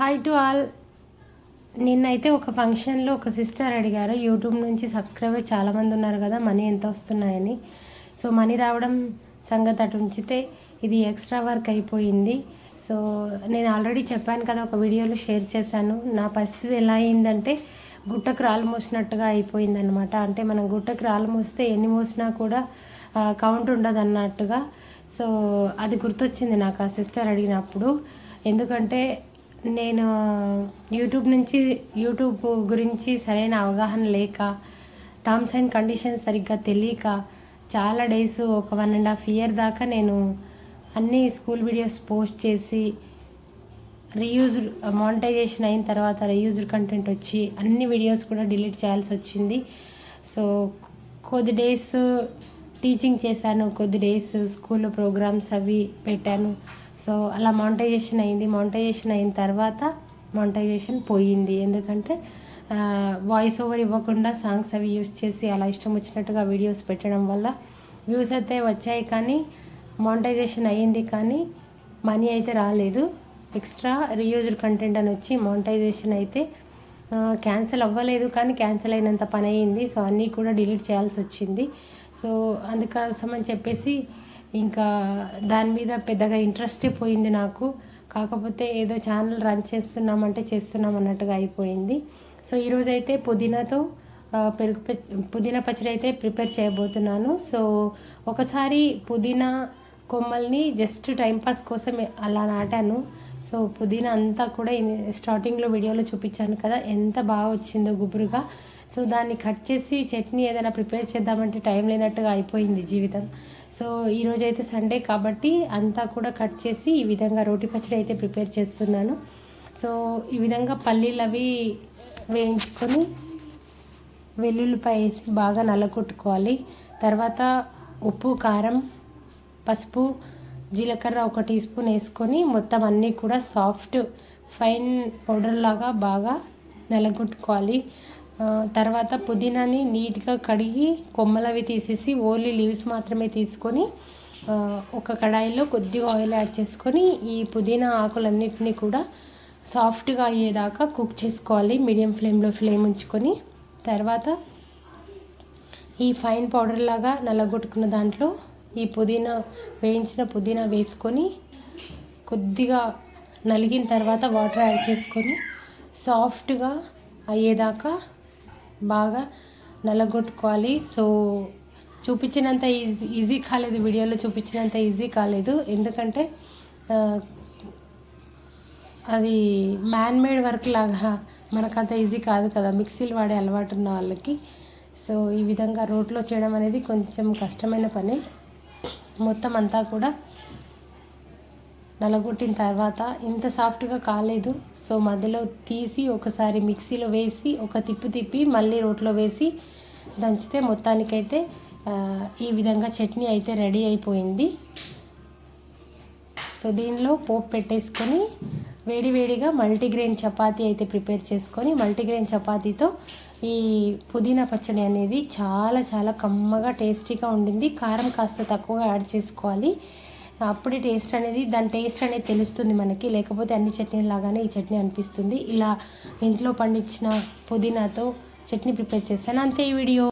Hi to all నిన్నైతే ఒక ఫంక్షన్లో ఒక సిస్టర్ అడిగారు. యూట్యూబ్ నుంచి సబ్స్క్రైబర్ చాలామంది ఉన్నారు కదా మనీ ఎంత వస్తున్నాయని. సో మనీ రావడం సంగతి అటు ఉంచితే ఇది ఎక్స్ట్రా వర్క్ అయిపోయింది. సో నేను ఆల్రెడీ చెప్పాను కదా ఒక వీడియోలో షేర్ చేశాను. నా పరిస్థితి ఎలా అయిందంటే గుట్టకు రాళ్ళు మోసినట్టుగా అయిపోయిందనమాట అంటే మనం గుట్టకు రాళ్ళు మోస్తే ఎన్ని మోసినా కూడా కౌంట్ ఉండదు అన్నట్టుగా సో అది గుర్తొచ్చింది నాకు ఆ సిస్టర్ అడిగినప్పుడు. ఎందుకంటే నేను యూట్యూబ్ నుంచి యూట్యూబ్ గురించి సరైన అవగాహన లేక టర్మ్స్ అండ్ కండిషన్స్ సరిగ్గా తెలియక చాలా డేస్ ఒక వన్ అండ్ హాఫ్ ఇయర్ దాకా నేను అన్ని స్కూల్ వీడియోస్ పోస్ట్ చేసి రీయూజ్డ్ మానిటైజేషన్ అయిన తర్వాత రీయూజ్డ్ కంటెంట్ వచ్చి అన్ని వీడియోస్ కూడా డిలీట్ చేయాల్సి వచ్చింది. సో కొద్ది డేస్ టీచింగ్ చేశాను కొద్ది డేస్ స్కూల్లో ప్రోగ్రామ్స్ అవి పెట్టాను. సో అలా మానిటైజేషన్ అయింది. మానిటైజేషన్ అయిన తర్వాత మానిటైజేషన్ పోయింది. ఎందుకంటే వాయిస్ ఓవర్ ఇవ్వకుండా సాంగ్స్ అవి యూజ్ చేసి అలా ఇష్టం వచ్చినట్టుగా వీడియోస్ పెట్టడం వల్ల వ్యూస్ అయితే వచ్చాయి కానీ మానిటైజేషన్ అయ్యింది కానీ మనీ అయితే రాలేదు. ఎక్స్ట్రా రీయూజ్డ్ కంటెంట్ అని వచ్చి మానిటైజేషన్ అయితే క్యాన్సిల్ అవ్వలేదు కానీ క్యాన్సిల్ అయినంత పని అయింది సో అన్నీ కూడా డిలీట్ చేయాల్సి వచ్చింది. సో అందుకోసం అని చెప్పేసి ఇంకా దాని మీద పెద్దగా ఇంట్రెస్టే పోయింది నాకు. కాకపోతే ఏదో ఛానల్ రన్ చేస్తున్నామంటే చేస్తున్నాం అన్నట్టుగా అయిపోయింది. సో ఈరోజైతే పుదీనాతో పెరుగు పుదీనా పచ్చడి అయితే ప్రిపేర్ చేయబోతున్నాను. సో ఒకసారి పుదీనా కొమ్మల్ని జస్ట్ టైంపాస్ కోసం అలా నాటాను. సో పుదీనా అంతా కూడా స్టార్టింగ్లో వీడియోలో చూపించాను కదా ఎంత బాగా వచ్చిందో గుబురుగా. సో దాన్ని కట్ చేసి చట్నీ ఏదైనా ప్రిపేర్ చేద్దామంటే టైం లేనట్టుగా అయిపోయింది జీవితం. సో ఈరోజు అయితే సండే కాబట్టి అంతా కూడా కట్ చేసి ఈ విధంగా రోటి పచ్చడి అయితే ప్రిపేర్ చేస్తున్నాను. సో ఈ విధంగా పల్లీలు అవి వేయించుకొని వెల్లుల్లిపాయ వేసి బాగా నల్లకొట్టుకోవాలి తర్వాత ఉప్పు కారం పసుపు జీలకర్ర ఒక టీ స్పూన్ వేసుకొని మొత్తం అన్నీ కూడా సాఫ్ట్ ఫైన్ పౌడర్ లాగా బాగా నలగొట్టుకోవాలి. తర్వాత పుదీనాని నీట్గా కడిగి కొమ్మలవి తీసేసి ఓన్లీ లీవ్స్ మాత్రమే తీసుకొని ఒక కడాయిలో కొద్దిగా ఆయిల్ యాడ్ చేసుకొని ఈ పుదీనా ఆకులన్నింటినీ కూడా సాఫ్ట్గా అయ్యేదాకా కుక్ చేసుకోవాలి. మీడియం ఫ్లేమ్లో ఫ్లేమ్ ఉంచుకొని. తర్వాత ఈ ఫైన్ పౌడర్ లాగా నల్లగొట్టుకున్న దాంట్లో ఈ పుదీనా వేయించిన పుదీనా వేసుకొని కొద్దిగా నలిగిన తర్వాత వాటర్ యాడ్ చేసుకొని సాఫ్ట్గా అయ్యేదాకా బాగా నలగొట్టుకోవాలి. సో చూపించినంత ఈజీ ఈజీ కాలేదు. వీడియోలో చూపించినంత ఈజీ కాలేదు. ఎందుకంటే అది మ్యాన్ మేడ్ వర్క్ లాగా మనకు అంత ఈజీ కాదు కదా. మిక్సీలు వాడే అలవాటు ఉన్న వాళ్ళకి. సో ఈ విధంగా రోట్లో చేయడం అనేది కొంచెం కష్టమైన పని. మొత్తం అంతా కూడా నలగొట్టిన తర్వాత ఇంత సాఫ్ట్గా కాలేదు. సో మధ్యలో తీసి ఒకసారి మిక్సీలో వేసి ఒక తిప్పు తిప్పి మళ్ళీ రోట్లో వేసి దంచితే మొత్తానికైతే ఈ విధంగా చట్నీ అయితే రెడీ అయిపోయింది. సో దీనిలో పోపు పెట్టేసుకొని వేడివేడిగా మల్టీగ్రెయిన్ చపాతీ అయితే ప్రిపేర్ చేసుకొని మల్టీగ్రెయిన్ చపాతీతో ఈ పుదీనా పచ్చడి అనేది చాలా చాలా కమ్మగా టేస్టీగా ఉండింది. కారం కాస్త తక్కువగా యాడ్ చేసుకోవాలి. అప్పుడే టేస్ట్ అనేది దాని టేస్ట్ అనేది తెలుస్తుంది మనకి. లేకపోతే అన్ని చట్నీ లాగానే ఈ చట్నీ అనిపిస్తుంది. ఇలా ఇంట్లో పండించిన పుదీనాతో చట్నీ ప్రిపేర్ చేశాను. అంతే ఈ వీడియో.